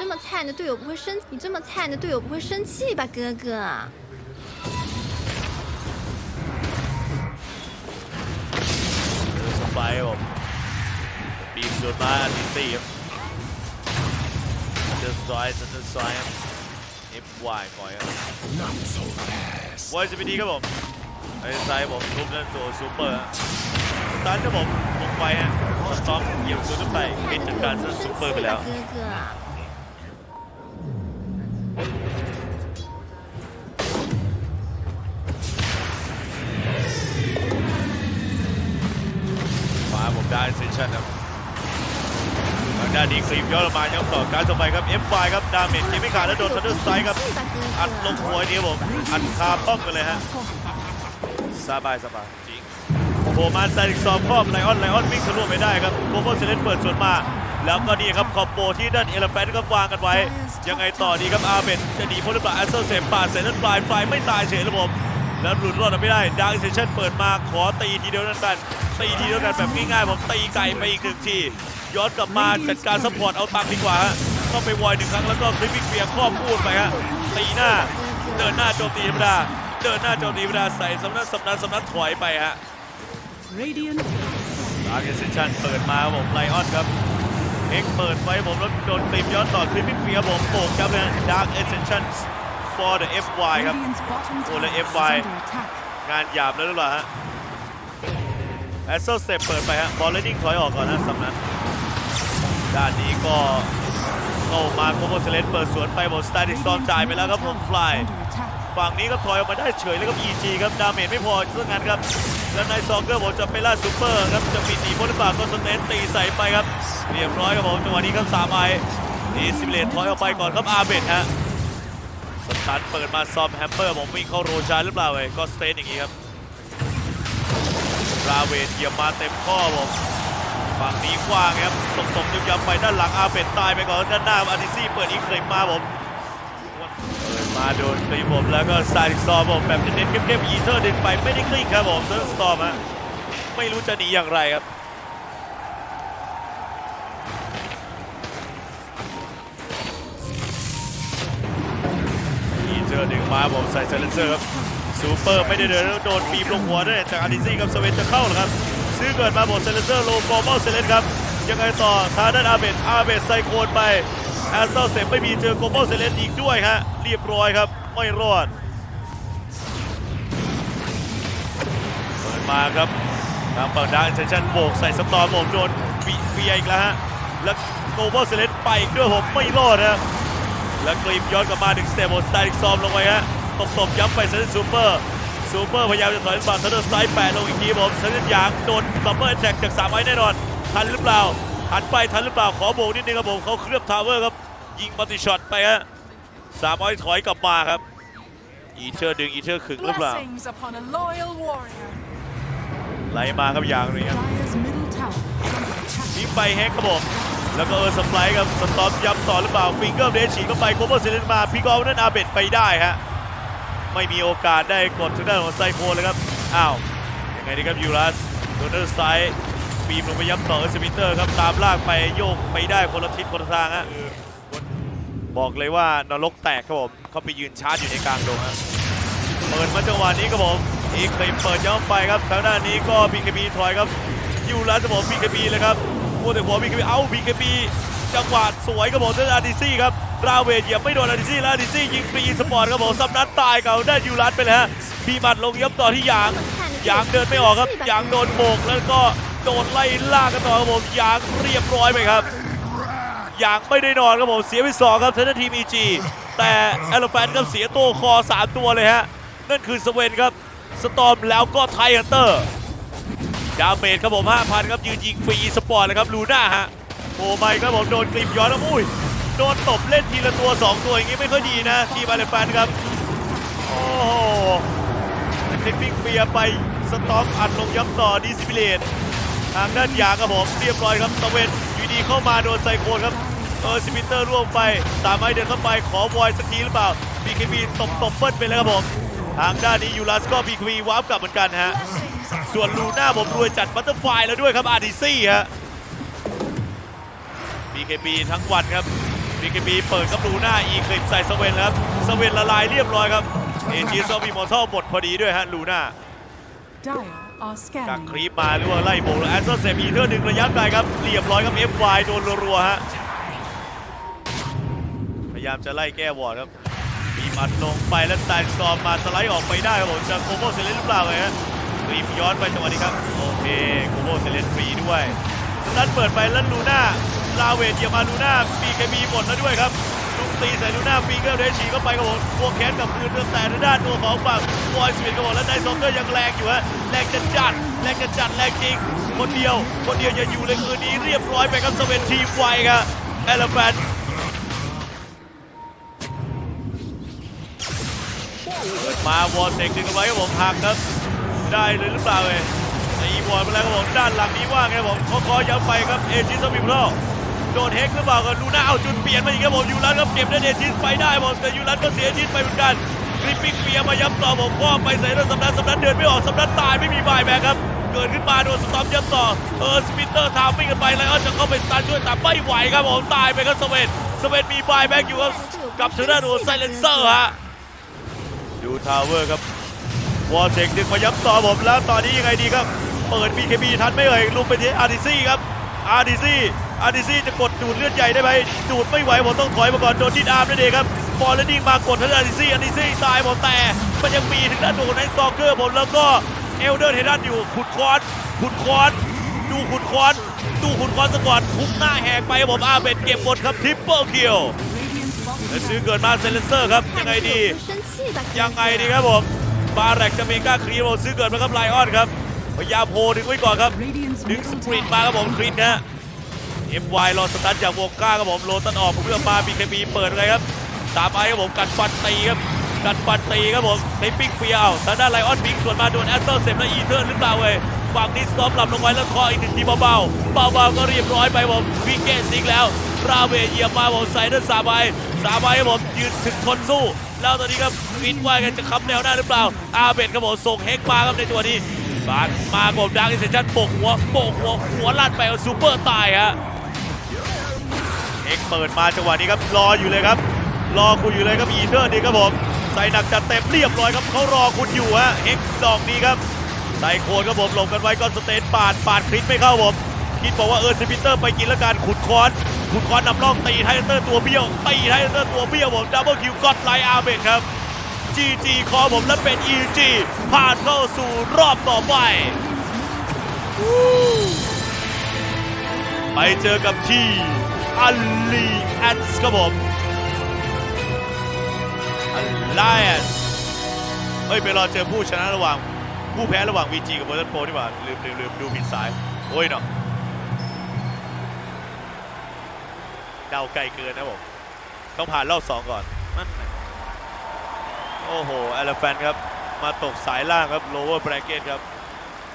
这么菜，你的队友不会生？你这么菜，你的队友不会生气吧，哥哥？ สไปร์ครับผมบีบสุดมาอันที่สี่ครับเดอร์สไตร์เดอร์สไตร์ครับ FY ก่อนครับ Not so fast. วอยจะไปดีครับผมไอ้ซ้ายผมทุบนั่นตัวซูเปอร์ฮะสตาร์ทครับผมลงไปฮะสต็อปเหยียบซูนย์ไปปิดจัดการซู 生 ซูเปอร์ 气 ไปแล้ว มาผมได้เซสชันครับทางด้านดีครีมยอดมายังต่อการต่อไปครับเอฟไฟครับดาเมจเกมไม่ขาดแล้วโดนทันเดอร์ไซด์ครับอัดลงหัวนี้ผมอัดคาป้อมกันเลยฮะสบายสบายจิงโผล่มาใส่อีกสองรอบไลออนไลออนวิ่งทะลุไม่ได้ครับโบโบเซเลนเปิดสวนมา แล้วก็นี่ครับคอมโบที่ด้านเอลแฟนก็วางกันไว้ ยังไงต่อดีครับอาเบนจะหนีพ้นหรือเปล่าแอสเซอร์เซมปาดเสร็จแล้วปลายปลายไม่ตายเฉยระบบแล้วหลุดรอดออกไม่ได้ดาร์กเซชั่นเปิดมาขอตีทีเดียวนั่นกันตีทีเดียวกันแบบง่ายๆผมตีไก่ไปอีกหนึ่งทีย้อนกลับมาจัดการซัพพอร์ตเอาตังค์ดีกว่าฮะต้องไปวอยหนึ่งครั้งแล้วก็คลิปปิ้งเฟียร์ครอบพูดไปฮะตีหน้าเดินหน้าโจมตีธรรมดาเดินหน้าโจมตีธรรมดาใส่สำนักสำนักสำนักถอยไปฮะ Radiant ดาร์กเอเซชันเปิดมาครับผมไลออนครับเอ็กเปิดไว้ผมแล้วโดนคลิปย้อนต่อคลิปปิ้งเฟียร์ผมโบกครับนะดาร์กเอเซชัน for the FY ครับ Radiant's bottom Oh, the tower is FY. under attack. งานหยาบแล้วหรือเปล่าฮะแอสเซลเซปเปิดไปฮะบอลเลนนิ่งถอยออกก่อนนะสำนักด้านนี้ก็เข้ามาโคโมเซเลนเปิดสวนไปบนสไตล์ดิซอม Radiant's จ่ายไปแล้วครับ middle ผม tower ฟลาย is under attack. ฝั่งนี้ก็ถอยออกมาได้เฉยเลยครับ EG ครับดาเมจไม่พอซะงั้นครับ แล้วในซองเกอร์ผมจะไปล่าซูเปอร์ครับจะปิดหนีพ้นหรือเปล่าก็สเตนตีใส่ไปครับเรียบร้อยครับผมจังหวะนี้ครับสามไอนี่ซิมเลตถอยออกไปก่อนครับอาเบดฮะสตันเปิดมาซอมแฮมเมอร์ผมวิ่งเข้าโรชาหรือเปล่าเว้ยก็สเตนอย่างนี้ครับราเวทเหยียบมาเต็มข้อผมฝั่งนี้กว้างครับตบๆย้ำๆไปด้านหลังอาเบดตายไปก่อนด้านหน้าอาร์ติซี่เปิดอีกเคลมมาผม มาโดนคลีผมแล้วก็ซาดิซอมผมแบบเน้นๆเข้มๆอีเทอร์ดึงไปไม่ได้คลิกครับผมเซอร์สตอมฮะไม่รู้จะหนีอย่างไรครับอีเทอร์ดึงมาผมใส่เซเลนเซอร์ครับซูเปอร์ไม่ได้เดินแล้วโดนบีบลงหัวด้วยจากอาริซี่กับสเวนจะเข้าเหรอครับ ซื้อเกิดมาผมเซเลนเซอร์โลโกมอลเซเลนครับยังไงต่อทางด้านอาเบดอาเบดไซโคนไป แอสเซลเซมไม่มีเจอโกมอลเซเลนอีกด้วยฮะเรียบร้อยครับ ไม่รอดเปิดมาครับทางฝั่งดาร์กเซชันโบกใส่สตอร์ผมโดนบีเบียอีกแล้วฮะ แล้วโกลบอลเซเลนไปอีกด้วยผมไม่รอดนะแล้วกรีมย้อนกลับมาถึงสเตปบนสไตล์อีกซอมลงไปฮะตบตบย้ำไปเซนซูเปอร์ซูเปอร์พยายามจะถอยฝั่งทันเดอร์สไตล์แปะลงอีกทีผมเซนยางโดนซัมเมอร์แท็กจากสามไว้แน่นอนทันหรือเปล่า หันไปทันหรือเปล่าขอโบกนิดนึงครับผมเขาเคลือบทาวเวอร์ครับ ยิงมัลติช็อตไปฮะสามไว้ถอยกลับมาครับ อีเทอร์ดึงอีเทอร์ขึงหรือเปล่า Blessings upon a loyal warrior. ไหลมาครับอย่างนี้ครับ Dire's middle tower is under attack. ทิ้งไปแฮกครับผมแล้วก็เออสไลด์ครับสตอมย้ำต่อหรือเปล่าฟิงเกอร์เดชฉีกเข้าไปโคเบอร์เซเลนมาพี่กอลนั่นอาเบดไปได้ฮะไม่มีโอกาสได้กดทางด้านของไซโคเลยครับอ้าวยังไงดีครับยูรัสโดนเดอร์ไซด์ บีมลงไปย้ำต่อเออร์สมิเตอร์ครับตามลากไปโยกไปได้คนละทิศคนละทางฮะบอกเลยว่านรกแตกครับผมเขาไปยืนชาร์จอยู่ในกลางดงฮะเปิดมาจังหวะนี้ครับผมอีกคลิปเปิดย้ำไปครับทางด้านนี้ก็บีเคบีถอยครับยูรัสครับผมบีเคบีเลยครับพูดแต่หัวบีเคบีเอ้าบีเคบีจังหวะสวยครับผมด้านอาร์ดิซี่ครับราเวทเหยียบไม่โดนอาร์ดิซี่แล้วอาร์ดิซี่ยิงฟรีสปอร์ตครับผมซับนัดตายเก่าได้ยูรัสไปเลยฮะบีมัดลงย้ำต่อที่ยางยางเดินไม่ออกครับยางโดนโบกแล้วก็ โดนไล่ล่ากันต่อครับผมยางเรียบร้อยไปครับยางไม่ได้นอนครับผมเสียไปสองครับทางด้านทีม EG แต่แอลแฟนครับเสียตัวคอ3ตัวเลยฮะนั่นคือสเวนครับสตอมแล้วก็ไทฮันเตอร์ดาเมจครับผม5,000ครับยืนยิงฟรีสปอร์ตเลยครับลูน่าฮะโอ้ไม่ครับผมโดนกลิมย้อนแล้วอุ้ยโดนตบเล่นทีละตัว 2 ตัวอย่างงี้ไม่ค่อยดีนะทีมแอลแฟนครับโอ้โหคลิปปิ้งเบียไปสตอมอัดลงย้ำต่อดิสพิเลต ทางด้านยางครับผมเรียบร้อยครับตะเวนอยู่ดีเข้ามาโดนไซโคนครับเออซิมิเตอร์ร่วงไปสามไม้เดินเข้าไปขอวอยสักทีหรือเปล่าบีเคบีตบตบเบิ้ลไปแล้วครับผมทางด้านนี้ยูรัสก็บีเคบีวาร์ปกลับเหมือนกันฮะส่วนลูน่าผมรวยจัดบัตเตอร์ไฟแล้วด้วยครับอาร์ดิซี่ฮะบีเคบีทั้งวันครับบีเคบีเปิดกับลูน่าอีคลิปใส่สเวนครับสเวนละลายเรียบร้อยครับเอจีซอมบีมอร์ทัลหมดพอดีด้วยฮะลูน่า Dire are จากครีปมาหรือว่าไล่โบแล้วแอนเซอร์เซมีเทอร์หนึ่งระยะไกลครับเรียบร้อยครับ FY โดนรัวๆฮะพยายามจะไล่แก้วอร์ดครับมีมัดลงไปแล้วแต่ซอมมาสไลด์ออกไปได้ครับผมจะโคโมเซเลนหรือเปล่าเลยฮะรีบย้อนไปจังหวะนี้ครับโอเคโคโมเซเลนฟรีด้วยนั้นเปิดไปแล้วลูน่าลาเวทเหยียมาลูน่าปีเคมีหมดแล้วด้วยครับ ลุงตีใส่ลูน่าฟิงเกอร์เรชีเข้าไปครับผมพวกแขนกับคืนเรื่องแต่ด้านตัวของฝั่งบอยสวิตครับผมแล้วไดซอมเกอร์ยังแรงอยู่ฮะแรงจัดจัดแรงจัดจัดแรงจริง คนเดียวคนเดียวอย่าอยู่เลยคืนนี้เรียบร้อยไปครับสเวนทีมไวครับเอลแฟนเปิดมาวอลเด็กดึงเอาไว้ครับผมหักครับได้เลยหรือเปล่าเอ่ยไอ้บอลมาแล้วครับผมด้านหลังนี้ว่างไงครับผมเขาคอย้ำไปครับเอจิสมิพล โดนเฮกหรือเปล่ากันดูหน้าเอาจุดเปลี่ยนมาอีกครับผมยูรันครับเก็บได้เอจิสไปได้ผมแต่ยูรันก็เสียเอจิสไปเหมือนกันคลิปปิ้งเปียมาย้ำต่อผมพ่อไปใส่แล้วสำนักสำนักเดินไม่ออกสำนักตายไม่มีบายแบกครับเกิดขึ้นมาโดนสตอมย้ำต่อเออสปินเตอร์ทามวิ่งกันไปแล้วจะเข้าไปสตาร์ช่วยแต่ไม่ไหวครับผมตายไปครับสเวนสเวนมีบายแบกอยู่ครับกับทางด้านโดไซเลนเซอร์ฮะดูทาวเวอร์ครับวอลเทคดึงมาย้ำต่อผมแล้วตอนนี้ยังไงดีครับ เปิด BKB ทันไม่เอ่ยลุมไปที่อาร์ดิซี่ครับอาร์ดิซี่ อาร์ติซี่จะกดดูดเลือดใหญ่ได้ไหมดูดไม่ไหวผมต้องถอยมาก่อนโดนทิดอาร์มนั่นเองครับบอลแล้วดิ้งมากดทันอาร์ติซี่อาร์ติซี่ตายผมแต่มันยังมีถึงด้านดูในสตอกเกอร์ผมแล้วก็เอลเดอร์เฮดันอยู่ขุดคอนขุดคอนดูขุดคอนดูขุดคอนสะกอนทุบหน้าแหกไปผมอาเบดเก็บหมดครับทริปเปิลคิวและซื้อเกิดมาเซเลนเซอร์ครับยังไงดียังไงดีครับผมบาแรกจะมีก้าครีมซื้อเกิดมาครับไลออนครับพยาโพดึงไว้ก่อนครับดึงสปริตมาครับผมครีมนะ MY รอสตันจากวงก้าครับผมโลตันออกเพื่อมา BKB เปิดเลยครับตามไปครับผมกัดฟันตีครับกัดฟันตีครับผมในปิกเฟียวทางด้านไลออนบิงส่วนมาโดนแอสเซอร์เซมและอีเทอร์หรือเปล่าเว้ยฝั่งนี้สตอมหลับลงไว้แล้วคออีกหนึ่งทีเบาๆเบาๆก็เรียบร้อยไปผมวิกเกตซิงแล้วราเวเหยียบมาผมใส่ด้วยสาบายสาบายครับผมยืนถึงทนสู้ แล้วตอนนี้ครับฟินว่ากันจะค้ำแนวหน้าหรือเปล่า อาเบดครับผมส่งเฮกมาครับในตัวนี้บาสมาครับผมดังอินเซชันโปกหัวโปกหัวหัวลั่นไปเอาซูเปอร์ตายฮะ เอ็กเปิดมาจังหวะนี้ครับรออยู่เลยครับ รอคุณอยู่เลยครับอีเทอร์นี่ครับผมใส่หนักจัดเต็มเรียบร้อยครับเขารอคุณอยู่ฮะเอ็กดอกนี้ครับใส่โคนครับผมหลบกันไว้ก็สเตนปาดปาดคลิปไม่เข้าผมคิดบอกว่าเออสปิเตอร์ไปกินแล้วการขุดคอนขุดคอนนำร่องตีไทเตอร์ตัวเบี้ยวตีไทเตอร์ตัวเบี้ยวผมดับเบิลคิวก็อดไลอาเบนครับ GG คอผมและเป็น EG ผ่านเข้าสู่รอบต่อไปไปเจอกับที่ อัลลีแอนส์ครับผมอัลไลแอนส์เฮ้ย ไปรอเจอผู้ชนะระหว่าง ผู้แพ้ระหว่าง VG กับ v อร์ n โปรนี่หว่า ลืมลืมลืมดูผิดสาย โอ้ยเนาะเดาไกลเกินนะผม ต้องผ่านรอบสองก่อนนั่นโอ้โหแอลแฟนครับ มาตกสายล่างครับ lower bracket ครับ